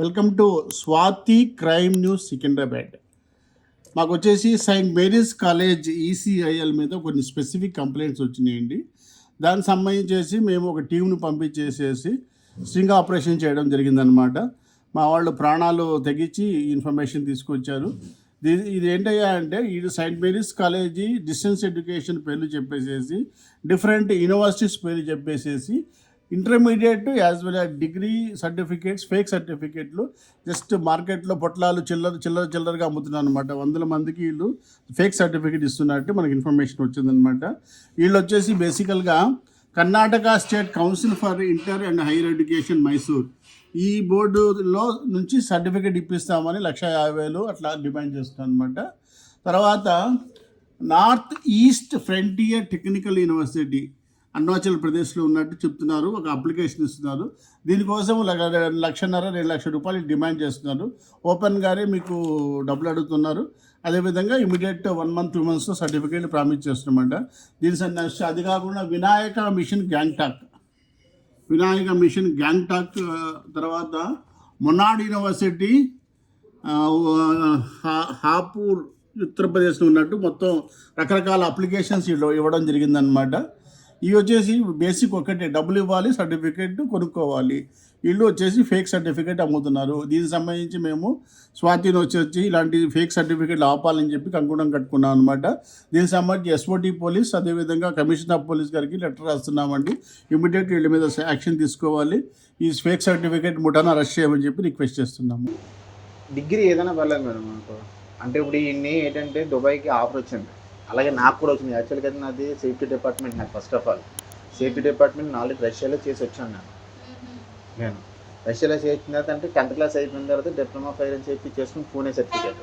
Welcome to Swathi crime news Secunderabad. మాకు వచ్చేసి saint Mary's college ECIL మీద కొన్ని స్పెసిఫిక్ కంప్లైంట్స్ వచ్చినాయండి. దానికి సంబంధించేసి మేము ఒక టీంను పంపించేసేసి స్ట్రింగ్ ఆపరేషన్ చేయడం జరిగిందనమాట మా వాళ్ళు ప్రాణాలు తెగించి ఇన్ఫర్మేషన్ తీసుకొచ్చారు. ఇది ఇది ఏంటయ్యా అంటే ఇది Saint Mary's college distance education పేర్లు చెప్పేసేసి డిఫరెంట్ యూనివర్సిటీస్ పేర్లు చెప్పేసేసి intermediate as well as degree certificates fake సర్టిఫికేట్లు జస్ట్ మార్కెట్లో పొట్లాలు చిల్లర చిల్లర చిల్లరగా అమ్ముతున్నారు అనమాట వందల మందికి వీళ్ళు ఫేక్ సర్టిఫికేట్ ఇస్తున్నట్టు మనకి ఇన్ఫర్మేషన్ వచ్చిందనమాట వీళ్ళు వచ్చేసి బేసికల్గా Karnataka state council for inter and higher education Mysore. ఈ బోర్డులో నుంచి సర్టిఫికేట్ ఇప్పిస్తామని లక్ష యాభై వేలు అట్లా డిమాండ్ చేస్తున్నాను అనమాట తర్వాత north east frontier technical university Arunachal ప్రదేశ్లో ఉన్నట్టు చెప్తున్నారు ఒక అప్లికేషన్ ఇస్తున్నారు. దీనికోసం ల- లక్షన్నర రెండు లక్షల రూపాయలు డిమాండ్ చేస్తున్నారు. ఓపెన్గానే మీకు డబ్బులు అడుగుతున్నారు. అదేవిధంగా ఇమీడియట్ వన్ మంత్ టూ మంత్స్లో సర్టిఫికేట్ ప్రామిస్ చేస్తున్నామంట. దీని సంబంధించి అది కాకుండా వినాయక మిషన్ గ్యాంగ్టాక్. వినాయక మిషన్ గ్యాంగ్టాక్ తర్వాత మొనాడ్ యూనివర్సిటీ హాపూర్ ఉత్తరప్రదేశ్లో ఉన్నట్టు మొత్తం రకరకాల అప్లికేషన్స్ ఇవ్వడం జరిగిందనమాట ఇవి వచ్చేసి బేసిక్ ఒకటే డబ్బులు ఇవ్వాలి సర్టిఫికేట్ కొనుక్కోవాలి. వీళ్ళు వచ్చేసి ఫేక్ సర్టిఫికేట్ అమ్ముతున్నారు. దీనికి సంబంధించి మేము స్వాతిని వచ్చి వచ్చి ఇలాంటి ఫేక్ సర్టిఫికేట్లు ఆపాలని చెప్పి కంకుణం కట్టుకున్నాం అనమాట దీనికి సంబంధించి ఎస్ఓటి పోలీస్ అదేవిధంగా కమిషనర్ ఆఫ్ పోలీస్ గారికి లెటర్ రాస్తున్నామండి. ఇమీడియట్ వీళ్ళ మీద యాక్షన్ తీసుకోవాలి. ఈ ఫేక్ సర్టిఫికేట్ ముఠాను అరెస్ట్ చేయమని చెప్పి రిక్వెస్ట్ చేస్తున్నాము. డిగ్రీ ఏదైనా పర్లేదు మేడం అంటే ఇప్పుడు ఇన్ని ఏంటంటే దుబాయ్కి ఆఫర్ వచ్చింది. అలాగే నాకు కూడా వచ్చింది. యాక్చువల్గా అయితే నాది సేఫ్టీ డిపార్ట్మెంట్ నాకు first of all safety department నాలుగు రష్యాలో చేసి వచ్చాను నేను. నేను రష్యాలో చేసిన తర్వాత అంటే టెన్త్ క్లాస్ అయిపోయిన తర్వాత డిప్లొమా ఫైర్ అని చెప్పి చేసుకుని పూణే సర్టిఫికేట్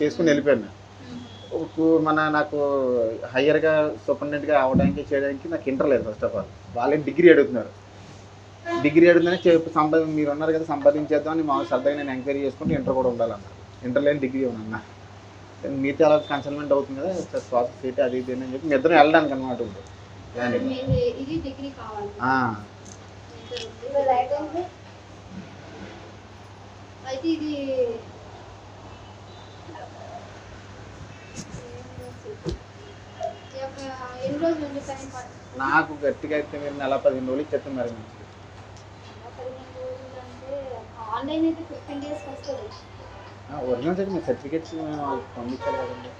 చేసుకుని వెళ్ళిపోయాను మన నాకు హయ్యర్గా సూపరింటెండెంట్గా అవడానికి చేయడానికి నాకు ఇంటర్ లేదు ఫస్ట్ ఆఫ్ ఆల్ వాళ్ళే డిగ్రీ అడుగుతున్నారు. డిగ్రీ అడుగుతుందని చెప్పి సంపాది మీరు ఉన్నారు కదా సంపాదించేద్దాం అని మా సరదాగా నేను ఎంక్వైరీ చేసుకుంటే ఇంటర్ కూడా ఉండాలన్న ఇంటర్ లేని డిగ్రీ ఉన్నా మీతో అలా కన్సల్మెంట్ అవుతుంది కదా సార్ ప్రాసెస్ ఏంటి అది ఇది అని చెప్పి మీ ఇద్దరం వెళ్ళడానికి అనమాట ఇప్పుడు. అయితే ఇది నాకు గట్టిగా అయితే మీరు నెల పదిహేను రోజులు ఇచ్చేస్తాం మరి. ఆన్లైన్ అయితే ఫిఫ్టీన్ డేస్కి వస్తుంది ఒరిజినల్ అయితే మీ సర్టిఫికేట్స్ పంపించాలి కదండి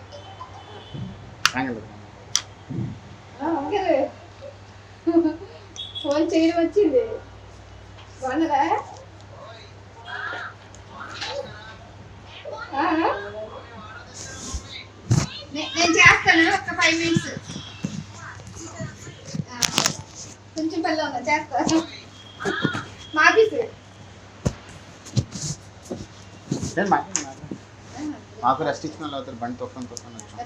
ఫోన్ చేయడం వచ్చింది. బాగున్నారా? నేను చేస్తాను ఒక ఫైవ్ మినిట్స్ కొంచెం పల్లె ఉన్నా చేస్తాను మా ఆఫీస్. నేను. మాకు రెస్ట్ ఇచ్చిన వాళ్ళు అవుతారు బండి తొక్కని తొక్కని వచ్చాం.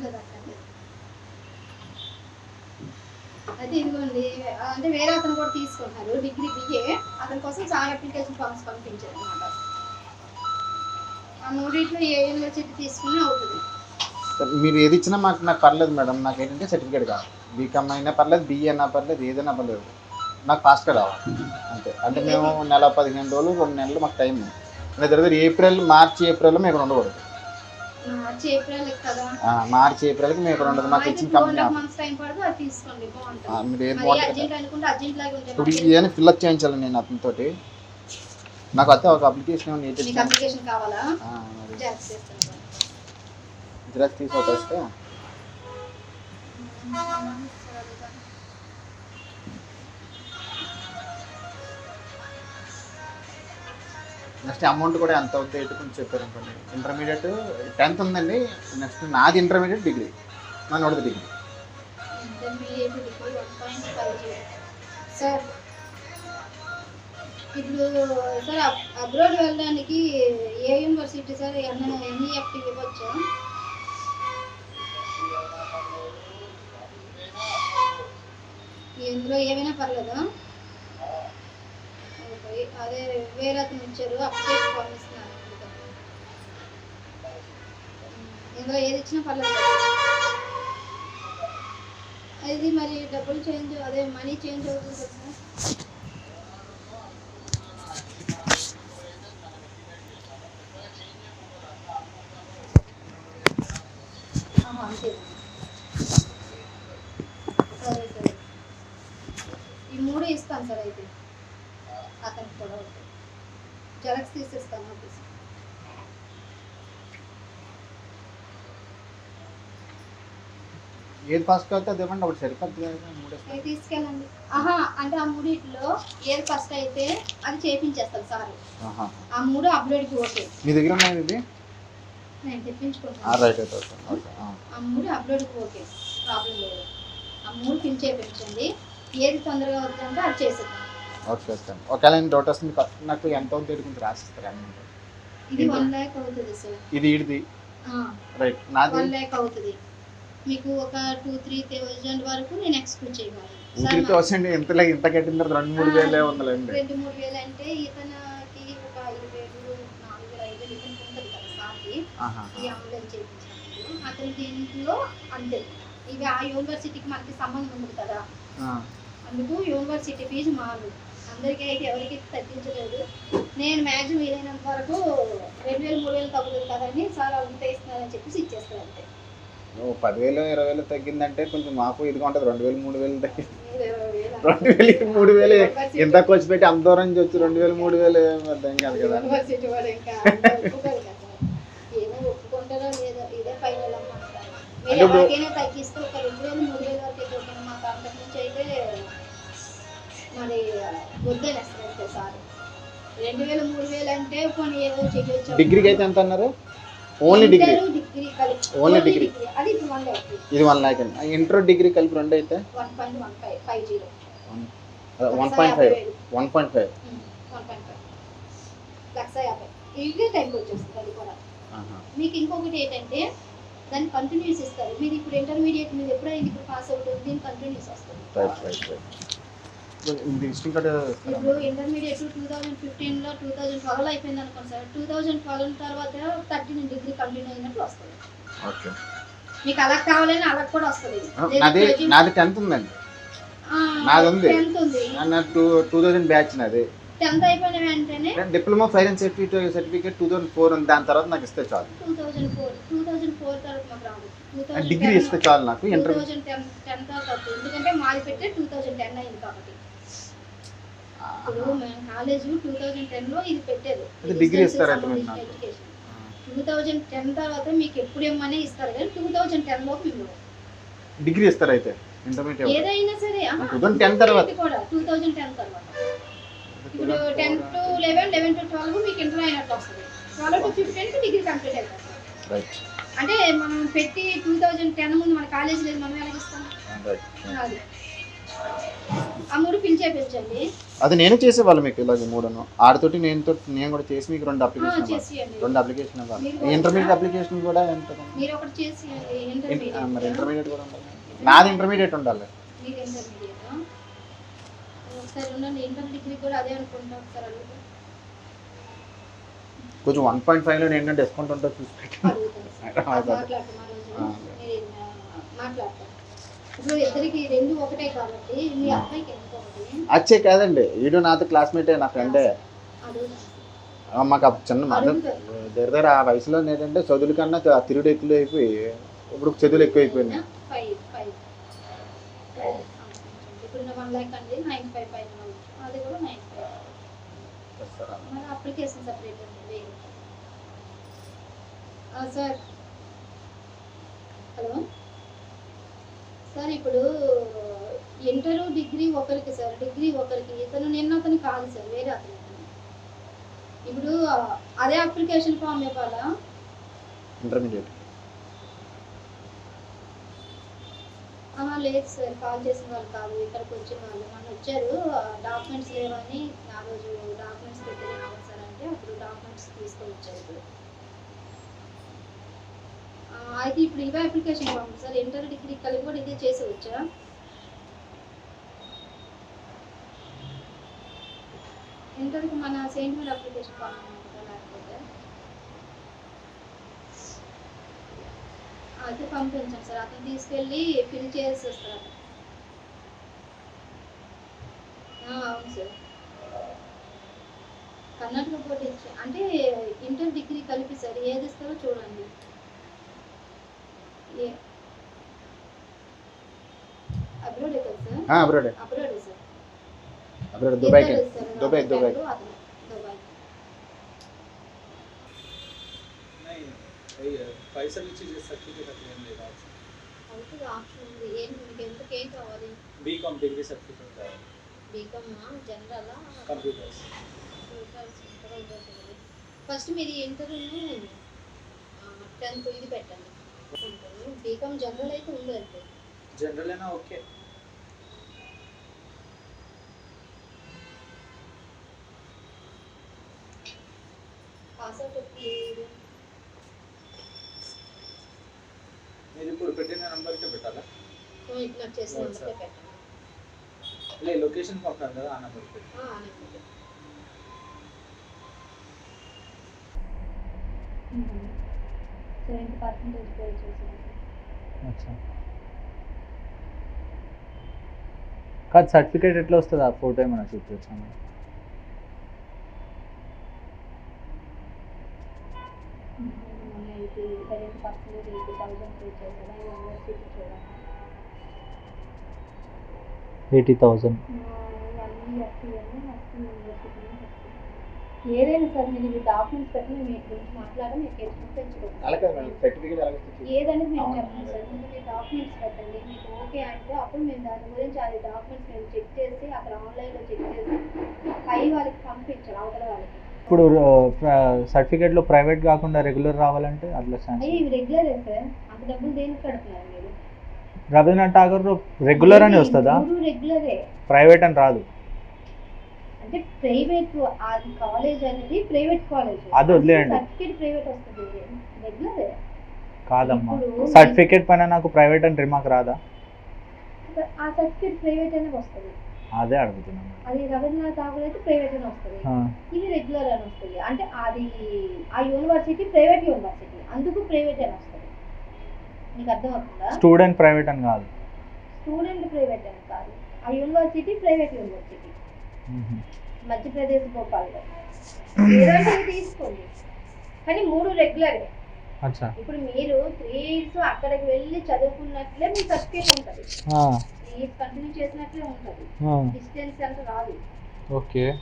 అయితే ఇదిగోండి ఆ, అంటే వేరే అతను కూడా తీసుకుంటున్నారు డిగ్రీ బిఏ అతని కోసం చాలా అప్లికేషన్ ఫామ్స్ పంపించారు అనమాట ఆ మూడింటిలో ఏ యూనివర్సిటీ తీసుకున్నా అవుతుంది. మీరు ఏది ఇచ్చినా మాకు నాకు పర్లేదు మేడం నాకు ఏంటంటే సర్టిఫికేట్ కావాలి. బీకామ్ అయినా పర్లేదు బిఏ అయినా పర్లేదు ఏదైనా పర్లేదు. నాకు ఫాస్ట్గా రావాలి. అంతే. అంటే మేము నెల పదిహేను రోజులు రెండు నెలలు మాకు టైం ఉంది. అంటే దగ్గర ఏప్రిల్ మార్చి ఏప్రిల్లో మేము ఇక్కడ ఉండకూడదు మార్చి ఏప్రిల్కి మేము ఇక్కడ ఉండదు మాకు ఇచ్చిన కంపెనీ మీరు ఏది బాగుంటుంది ఇప్పుడు ఇవన్నీ ఫిల్అప్ చేయించాలి నేను అతనితోటి. నాకు అయితే ఒక అప్లికేషన్ జిరాక్స్ తీసుకోవచ్చు నెక్స్ట్ అమౌంట్ కూడా ఎంత అవుతుంది ఎట్టుకుని చెప్పారు అనుకోండి ఇంటర్మీడియట్ టెన్త్ ఉందండి. నెక్స్ట్ నాది ఇంటర్మీడియట్ డిగ్రీ నా నోడది డిగ్రీ సార్ ఇప్పుడు సార్ అబ్రాడ్ వెళ్ళడానికి ఏ యూనివర్సిటీ సార్ ఎన్ఈఎఫ్టీ ఇవ్వచ్చా? ఇందులో ఏమైనా పర్లేదా? అదే వేరే అతను ఇచ్చారు అప్డేట్ పంపిస్తున్నాను ఇందులో ఏది ఇచ్చినా పర్లేదు. ఇది మరి డబ్బులు చేంజ్ అదే మనీ చేంజ్ అవుతుంది కదా. అంతే. సరే సరే. ఈ మూడు ఇస్తాను సార్ అయితే. అతనికి కూడా ఒకటి జెరాక్స్ తీసిస్తాను ఆఫీస్ ఏది ఫస్ట్ అయితే అది ఇవ్వండి ఒకటి సరిపోతుంది తీసుకెళ్ళండి? ఆహా అంటే ఆ మూడిట్లో ఏది ఫస్ట్ అయితే అది చేపించేస్తాను సార్. ఆ మూడు అప్లోడ్కి ఓకే. మీ దగ్గర ఉన్నాయి ఇది నేను తెప్పించుకుంటాను. రైట్ అయితే ఆ. మూడు ఓకే. ప్రాబ్లం లేదు. ఆ మూడు ఫిల్ చేయించండి ఏది తొందరగా అవుతుందంటే అది చేసేద్దాం. Okay okay. ఒకవేళ నేను డౌట్ వస్తుంది ఖర్చు నాకు ఎంత అవుతుంది కొంచెం రాసిస్తారు అమౌంట్ ఇది వన్ ల్యాక్ అవుతుంది సార్ ఇది ఇడిది రైట్ నాది? వన్ ల్యాక్ అవుతుంది. మీకు ఒక టూ త్రీ థౌజండ్ వరకు నేను ఎక్స్క్యూట్ చేయగలను. సార్, త్రీ థౌసండ్ ఎంత ఇంత కట్టిన తర్వాత రెండు మూడు వేలే ఉందండి రెండు మూడు వేలు అంటే ఇతనికి ఒక ఐదు వేలు నాలుగు ఐదు వేలు ఇతనికి ఉంటుంది కదా సార్కి. ఈ ఆన్లైన్ చేయించినప్పుడు అతని దీంట్లో అంతే. ఇవి ఆ యూనివర్సిటీకి మనకి సంబంధం ఉంది కదా. అందుకు యూనివర్సిటీ ఫీజు మారు అందరికీ అయితే ఎవరికి తగ్గించలేదు. నేను మ్యాక్సిమం వీలైనంత వరకు రెండు వేలు మూడు వేలు తగ్గుతుంది కదండి సార్ అంత ఇస్తున్నారని చెప్పేసి ఇచ్చేస్తారు అంతే. పదివేలు ఇరవై వేలు తగ్గిందంటే కొంచెం మాకు ఇదిగా ఉంటుంది. రెండు వేలు మూడు వేలు తగ్గింది రెండు వేలు మూడు వేలు ఎంత ఖర్చు పెట్టి అంత దూరం నుంచి వచ్చి రెండు వేలు మూడు వేలు అర్థం కాదు కదా. యూనివర్సిటీ వాడు రెండు వేలు మూడు వేలు అంటే కొన్ని ఏదో చేయొచ్చు డిగ్రీకి అయితే ఎంత అన్నారు? Only degree only. డిగ్రీ అది ఇది వన్ ల్యాక్ అండి. ఇంటర్ డిగ్రీ కలిపి రెండు అయితే? One point five one point five ఇదే టైంకి వచ్చేస్తుంది అది కూడా. మీకు ఇంకొకటి ఏంటంటే దాన్ని కంటిన్యూస్ ఇస్తారు. మీరు ఇప్పుడు ఇంటర్మీడియట్ మీరు ఎప్పుడైనా ఇప్పుడు పాస్ అవుట్ దీని కంటిన్యూస్ వస్తుంది విజిటింగ్ కార్డు ఇప్పుడు ఇంటర్మీడియట్ టూ థౌజండ్ ఫిఫ్టీన్లో టూ థౌజండ్ ట్వెల్వ్ అయిపోయింది అనుకోండి సార్. టూ థౌజండ్ ట్వెల్వ్ తర్వాత థర్టీన్ డిగ్రీ అయినట్లు వస్తుంది. ఓకే. మీకు అలా కావాలని అలా కూడా వస్తుంది. నాది నాది టెన్త్ ఉందండి. నాది ఉంది. టెన్త్ ఉంది. నా టూ టూ థౌజండ్ బ్యాచ్ నాది. టెన్త్ అయిపోయిన వెంటనే diploma fire and safety certificate two thousand four ఉంది. దాని తర్వాత నాకు ఇస్తే చాలు. Two thousand four two thousand four తర్వాత మాకు రాదు. టూ డిగ్రీ ఇస్తే చాలు నాకు two inter thousand ten ten తర్వాత. ఎందుకంటే మాది పెట్టే టూ థౌజండ్ టెన్ అయింది కాబట్టి. ఇప్పుడు మేము కాలేజ్ టూ థౌజండ్ టెన్లో ఇది మీకు నాకు? ఎడ్యుకేషన్ టూ థౌజండ్ టెన్ తర్వాత మీకు ఎప్పుడు ఏమనే ఇస్తారు కానీ టూ థౌజండ్ టెన్లో మేము డిగ్రీ ఇస్తారు అయితే? ఏదైనా సరే 2010 తర్వాత. కూడా టూ థౌజండ్ టెన్ తర్వాత. ఇప్పుడు ten to eleven eleven to twelve మీకు ఇంటర్ అయినట్టు వస్తుంది. ట్వెల్వ్ టు ఫిఫ్టీన్కి డిగ్రీ కంప్లీట్ రైట్ అంటే మనం పెట్టి టూ థౌజండ్ టెన్ ముందు మన కాలేజ్ లేదు మనం ఎలా ఇస్తాం రైట్ అది. ఆ మూడు ఫిల్ చేయించండి అది నేను చేసేవాళ్ళు మీకు ఇలాగ మూడును. ఆడితోటి నేను తోటి నేను కూడా చేసి మీకు రెండు అప్లికేషన్ ఇవ్వాలి. రెండు అప్లికేషన్ ఇవ్వాలి. ఇంటర్మీడియట్ అప్లికేషన్ కూడా ఎంత? మీరు ఒకటి చేసి ఇంట- ఆ, మరి ఇంటర్మీడియట్ ఇంటర్మీడియట్ కూడా ఉండాలి. నాది ఇంటర్మీడియట్ ఉండాలి. మీరు ఇంటర్మీడియట్ ఒకసారి ఉండండి. ఇంటర్ డిగ్రీ కూడా అదే అనుకుంటా ఒకసారి అడుగుతా. కొంచెం వన్ పాయింట్ ఫైవ్లో ఏంటంటే డిస్కౌంట్ ఉంటుంది చూసి పెట్టండి. అడుగుతాను అచ్చే కాదండి. వీడు నాతో క్లాస్మేటే నా ఫ్రెండే మాకు చిన్న దగ్గర దగ్గర ఆ వయసులో ఏంటంటే చదువుల కన్నా త- తిరుగుడు ఎక్కువ అయిపోయి ఇప్పుడు చదువులు ఎక్కువ అయిపోయినాయి హలో. సార్ ఇప్పుడు ఇంటర్ డిగ్రీ ఒకరికి సార్ డిగ్రీ ఒకరికి ఇతను నిన్న అతను కాదు సార్ వేరే అతను. ఇప్పుడు అదే అప్లికేషన్ ఫామ్ ఇవ్వాలా? ఇంటర్మీడియట్. లేదు సార్ కాల్ చేసిన వాళ్ళు కాదు ఇక్కడికి వచ్చిన వాళ్ళు. మన వచ్చారు డాక్యుమెంట్స్ లేవని ఆ రోజు డాక్యుమెంట్స్ పెట్టలేము సార్ అంటే అప్పుడు డాక్యుమెంట్స్ తీసుకొని వచ్చారు. అయితే ఇప్పుడు ఇవే application form sir inter degree కలిపి కూడా ఇదే చేసేవచ్చా ఇంటర్కి మన సెయింట్ మేడ్ అప్లికేషన్ ఫామ్ లేకపోతే? అయితే పంపించండి సార్. అతను తీసుకెళ్ళి ఫిల్ చేసి వస్తారు అవును సార్. కర్ణాటక బోర్డు అంటే ఇంటర్ డిగ్రీ కలిపి సార్ ఏది ఇస్తారో చూడండి ఏ అబ్రోడే అబ్రాడే అబ్రోడే సార్ అక్కడ దుబాయ్కి దుబాయ్ దుబాయ్ పైసలు ఇచ్చి సర్టిఫికేట్ అట్లా ఏం లేదు అవుతుంది ఆప్షన్ ఉంది ఏంటి మీకు ఎందుకు ఏం కావాలి బీకామ్ డిగ్రీ సర్టిఫికేట్ కావాలి B Com general computers first మీరు ఇంటర్వ్యూను టెన్త్ ఇది పెట్టండి బీకామ్ జనరల్ అయితే ఉందండి జనరల్ అయినా ఓకే పాస్ అవుట్ ఎప్పుడు మీరు ఇప్పుడు పెట్టిన నెంబర్కే పెట్టాలా ఇగ్నోర్ చేసిన What's నెంబర్కే పెట్టండి లే లొకేషన్ పంపాను కదా ఆ నెంబర్. సెవెంటీ పర్సెంటేజ్ పే చేసాను అచ్చా. కాదు సర్టిఫికేట్ ఎట్లా వస్తుంది ఆ ఫోటో ఏమైనా చూపించాను seventy percentage eighty thousand pay చేశాను యూనివర్సిటీ చూడండి ఎయిటీ థౌజండ్. ఏదైనా సార్ మీరు ఇవి డాక్యుమెంట్స్ మేము మీ గురించి మాట్లాడడం మీకు ఏదైనా మేము సార్ ముందు మీరు డాక్యుమెంట్స్ పెట్టండి. మీకు ఓకే అంటే అప్పుడు మేము దాని గురించి అది డాక్యుమెంట్స్ మేము చెక్ చేసి అక్కడ ఆన్లైన్లో చెక్ చేసి పై వాళ్ళకి పంపించాలి అవతల వాళ్ళకి. ఇప్పుడు సర్టిఫికేట్లో ప్రైవేట్ కాకుండా రెగ్యులర్ రావాలంటే అట్లా రెగ్యులరే సార్. అంత డబ్బులు దేనికి కడుతున్నారు మీరు? రవీంద్రనాథ్ ఠాగూర్ రెగ్యులర్ అని వస్తుందా? రెగ్యులరే ప్రైవేట్ అని రాదు. అంటే ప్రైవేట్ కాలేజ్ అనేది ప్రైవేట్ కాలేజ్ అది వదిలేయండి. సర్టిఫికేట్ ప్రైవేట్ వస్తుంది. రెగ్యులరే కాదమ్మా. సర్టిఫికేట్ పైన నాకు ప్రైవేట్ అని రిమార్క్ రాదా? ఆ సర్టిఫికేట్ ప్రైవేట్ అనేది వస్తుంది. అదే అడుగుతున్నాను అది రవీంద్రనాథ్ ఠాగూర్ అయితే ప్రైవేట్ అని వస్తుంది. ఇది రెగ్యులర్ అని వస్తుంది. అంటే అది ఆ యూనివర్సిటీ ప్రైవేట్ యూనివర్సిటీ అందుకు ప్రైవేట్ అని వస్తుంది. అర్థమవుతుందా? స్టూడెంట్ ప్రైవేట్ అని కాదు. స్టూడెంట్ ప్రైవేట్ అని కాదు. ఆ యూనివర్సిటీ ప్రైవేట్ యూనివర్సిటీ. మధ్యప్రదేశ్ భోపాల్లో. ఏదంటే తీసుకోండి. కానీ మూడు రెగ్యులరే. ఇప్పుడు మీరు త్రీ ఇయర్స్ అక్కడికి వెళ్ళి చదువుకున్నట్లే మీ సర్టిఫికేట్ ఉంటుంది. త్రీ ఇయర్స్ కంటిన్యూ చేసినట్లే ఉంటుంది. డిస్టెన్స్ అంటే రాదు. ఓకే.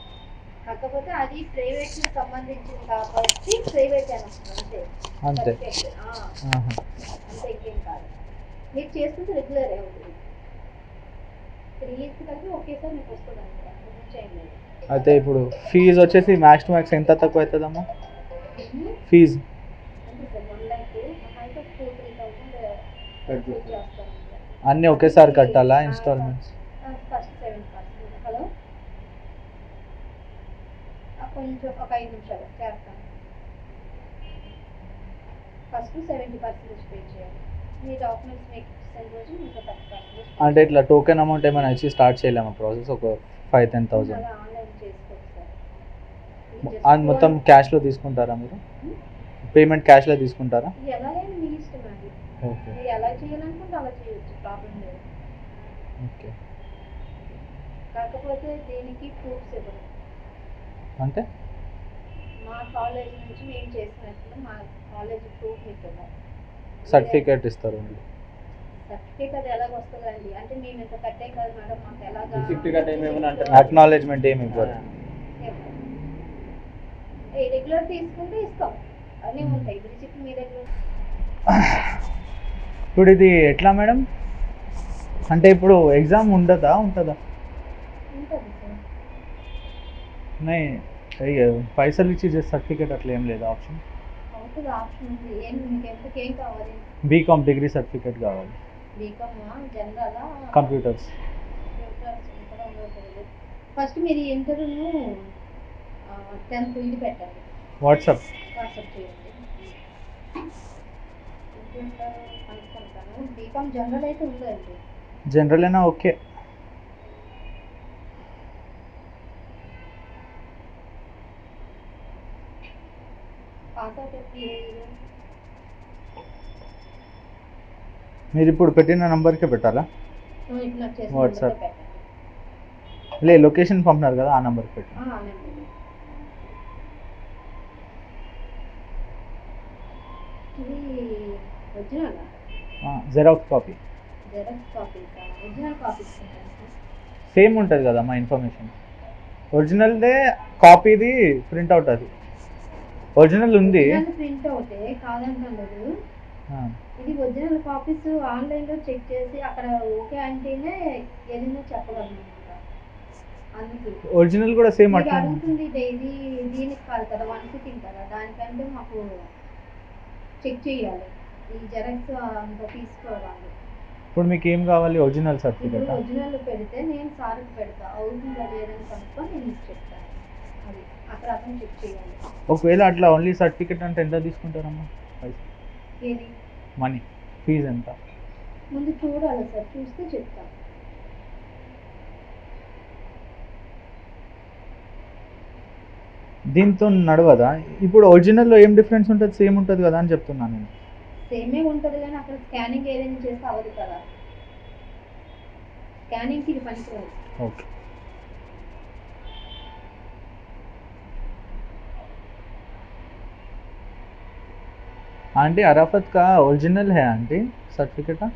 కాకపోతే అది ప్రైవేట్కి సంబంధించింది కాబట్టి ప్రైవేట్ అని అంతే అంతే Certificate. ఆ, ఆహా. అంతే ఇంకేం కాదు మీరు చేసుకుంటే రెగ్యులర్ అవుతుంది త్రీ ఇయర్స్ కలిపి ఒకేసారి మీకు వస్తుంది అయితే ఇప్పుడు ఫీజు వచ్చేసి మ్యాక్స్ టు మ్యాక్స్ ఎంత తక్కువ అవుతుందమ్మా? ఫీజు చేస్తాను అన్నీ ఒకేసారి కట్టాలా ఇన్స్టాల్మెంట్స్ హలో? కొంచెం ఒక ఐదు నిమిషాలు చేస్తాను. ఫస్ట్ సెవెంటీ పర్సెంటేజ్ పే చేయాలి. మీ డాక్యుమెంట్స్ మీకు సెండ్ రోజు ఇంకా థర్టీ పర్సెంటేజ్ అంటే ఇట్లా టోకెన్ అమౌంట్ ఏమైనా ఇచ్చి స్టార్ట్ చేయలేమా ప్రాసెస్ ఒక ఫైవ్ టెన్ థౌసండ్ అలా ఆన్లైన్ చేసుకోవచ్చు సార్. ఇది just అది మొత్తం క్యాష్లో తీసుకుంటారా మీరు? పేమెంట్ క్యాష్లో తీసుకుంటారా? ఇది ఎలాగైనా మీ ఇష్టం అండి ఓకే. మీరు ఎలా చేయాలనుకుంటే అలా చేయొచ్చు ప్రాబ్లం లేదు. ఓకే. కాకపోతే దీనికి ప్రూఫ్స్ ఇవ్వరు. అంటే? మా కాలేజ్ నుంచి మేము చేసినట్లు మా కాలేజ్ ప్రూఫ్ ఇవ్వాలి సర్టిఫికేట్ ఇస్తారు. అక్నాలెడ్జ్మెంట్ ఏమి ఇవ్వరు. రెగ్యులర్ తీసుకుంటే ఇస్తాం. అన్నీ ఉంటాయి. రిసిప్ట్ మీ దగ్గర ఇప్పుడు ఇది ఎట్లా మేడం? అంటే ఇప్పుడు ఎగ్జామ్ ఉండదా? ఉంటుందా? ఉంటుంది సార్. నై పైసలు ఇచ్చి సర్టిఫికేట్ అట్లా ఏం లేదు? ఆప్షన్? ఆప్షన్ ఉంది. ఏం మీకు ఎంతకు ఏం కావాలి? బీకామ్ డిగ్రీ సర్టిఫికేట్ కావాలి. బీకామ్ జనరల్ కంప్యూటర్స్ ఫస్ట్ మీరు ఇంటర్వ్యూను టెన్త్ ఇది పెట్టండి. వాట్సాప్ వాట్సాప్ చేయండి. బీకామ్ జనరల్ అయితే ఉందండి. జనరల్ అయినా ఓకే పాస్ అవుట్ ఎప్పుడు ఏ year? మీరు ఇప్పుడు పెట్టిన నంబర్కే పెట్టాలా? పెట్టండి లే లొకేషన్ పంపినారు కదా ఆ నెంబర్కి ఒరిజినల్ జెరాక్స్ కాపీ సేమ్ ఉంటుంది కదా మా ఇన్ఫర్మేషన్ ఒరిజినల్దే కాపీది ప్రింట్అవుట్ అది. ఒరిజినల్ ఉంది. ప్రింట్ అవుతే ఆ, ఇది ఒరిజినల్ కాపీస్ ఆన్లైన్లో చెక్ చేసి అక్కడ ఓకే అంటేనే ఏదైనా చెప్పగలను ఒరిజినల్ కూడా సేమ్ అట్లా అడుగుతుంది ఇది దీనికి కాదు కదా వన్ సిట్టింగ్ కదా దానికంటే మాకు చెక్ చేయాలి. ఈ జెరాక్స్ అంత తీసుకోవాలి. ఇప్పుడు మీకు ఏం కావాలి? ఒరిజినల్ సర్టిఫికేట్ ఒరిజినల్ పెడితే నేను సార్కి పెడతా. అవుతుందా? లేదని కనుక్కొని నేను చెప్తాను. అది. ఒకవేళ అట్లా ఓన్లీ సర్టిఫికేట్ అంటే ఎంత తీసుకుంటారమ్మా? మనీ ఫీజు ఎంత? ముందు చూడాలి సార్ చూస్తే చెప్తాను దీంతో నడవదా? ఇప్పుడు ఒరిజినల్లో ఏం డిఫరెన్స్ ఉంటుంది? సేమ్ ఉంటుంది కదా అని చెప్తున్నాను నేను. సేమే ఉంటుంది కానీ అక్కడ స్కానింగ్ ఏదైనా చేస్తే అవ్వదు కదా. స్కానింగ్కి ఇది పనికిరాదు. ఓకే आंटी, अराफत का ओरिजिनल है आंटी सर्टिफिकेट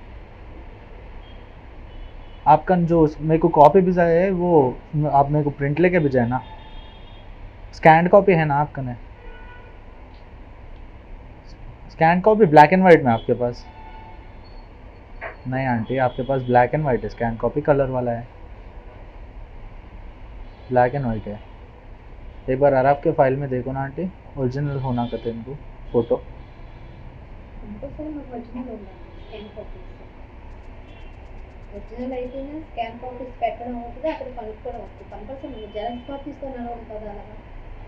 आपका जो मेरे को कॉपी भिजाया है वो आप मेरे को प्रिंट लेके भिजाए ना। स्कैंड कॉपी है ना आपका ने? Scanned copy black and white में आपके पास? नहीं आंटी, आपके पास ब्लैक एंड वाइट है स्कैन कॉपी कलर वाला है। ब्लैक एंड वाइट है। एक बार अराफ के फ़ाइल में देखो ना आंटी ओरिजिनल होना कहते हैं इनको फ़ोटो కంపల్సరీ మాకు ఒరిజినల్ ఉండాలి. స్కాన్ కాపీస్ ఒరిజినల్ అయితేనే స్కాన్ కాపీస్ పెట్టడం అవుతుంది అక్కడ కనుక్కోవడం అవుతుంది. కంపల్సరీ జెరాక్స్ కాపీస్తో నడవదు కదా అలాగా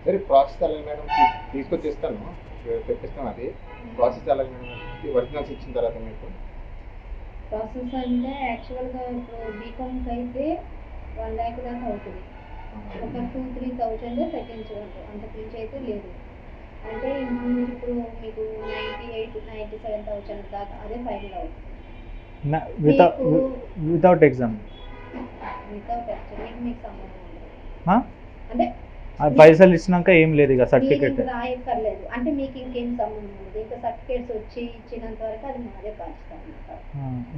సరే ప్రాసెస్ అలాగే మేడం తీసుకొచ్చి ఇస్తాను తెప్పిస్తాను అది. ప్రాసెస్ అలాగే మేడం ఒరిజినల్స్ ఇచ్చిన తర్వాత మీకు. ప్రాసెస్ అంటే యాక్చువల్గా ఇప్పుడు బీకామ్కి అయితే వన్ ల్యాక్ దాకా అవుతుంది. ఒక టూ త్రీ థౌజండ్ తగ్గించగలరు అంత మించి అయితే లేదు. అంటే ఇప్పుడు మీకు ninety eight ninety seven thousand దాకా అదే ఫైనల్ అవుతుంది. Without without exam without actually మీకు సంబంధం అంటే పైసలు ఇచ్చినాక ఏం లేదు ఇక సర్టిఫికేట్ రాయక్కర్లేదు. అంటే మీకు ఇంకేం సంబంధం ఉండదు ఇంకా సర్టిఫికేట్స్ వచ్చి ఇచ్చినంత వరకు అది మాదే బాధ్యత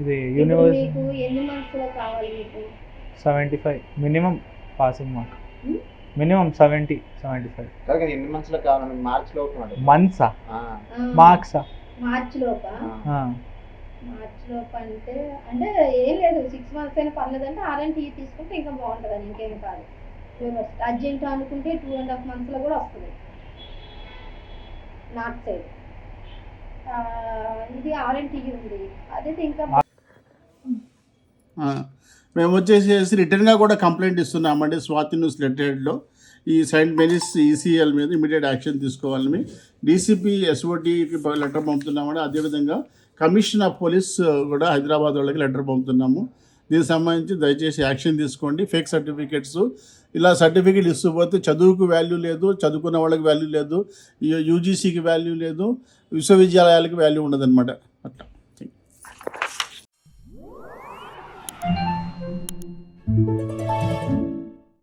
ఇది ఇప్పుడు యూనివర్స్ మీకు ఎన్ని మంత్స్లో కావాలి మీకు? Seventy five minimum passing mark? Minimum seventy seventy five ఎన్ని మంత్స్లో కావాలండి మార్చ్లో అవుతున్నాడు? మంత్సా? ఆ, మార్క్సా? మార్చ్ లోప ఆ. మార్చ్ లోప అంటే అంటే ఏం లేదు సిక్స్ మంత్స్ అయినా పర్లేదు అంటే ఆర్ఎన్టీ తీసుకుంటే ఇంకా బాగుంటుంది అని ఇంకేం కాదు. అర్జెంట్ అనుకుంటే టూ అండ్ హాఫ్ మంత్స్లో కూడా వస్తుంది. North side. ఇది ఆర్ఎన్టీ ఉంది. అదైతే ఇంకా ఆ, మేము వచ్చేసి రిటర్న్గా కూడా కంప్లైంట్ ఇస్తున్నామండి స్వాతి న్యూస్ లెటెడ్లో ఈ సెయింట్ మేరీస్ ఈసీఎల్ మీద ఇమీడియట్ యాక్షన్ తీసుకోవాలని డీసీపీ ఎస్ఓటీకి లెటర్ పంపుతున్నామండి అదేవిధంగా కమిషన్ ఆఫ్ పోలీస్ కూడా హైదరాబాద్ వాళ్ళకి లెటర్ పంపుతున్నాము. దీనికి సంబంధించి దయచేసి యాక్షన్ తీసుకోండి. ఫేక్ సర్టిఫికేట్స్ ఇలా సర్టిఫికేట్ ఇస్తుపోతే చదువుకు వాల్యూ లేదు చదువుకున్న వాళ్ళకి వాల్యూ లేదు యూజీసీకి వాల్యూ లేదు విశ్వవిద్యాలయాలకు వాల్యూ ఉండదన్నమాట.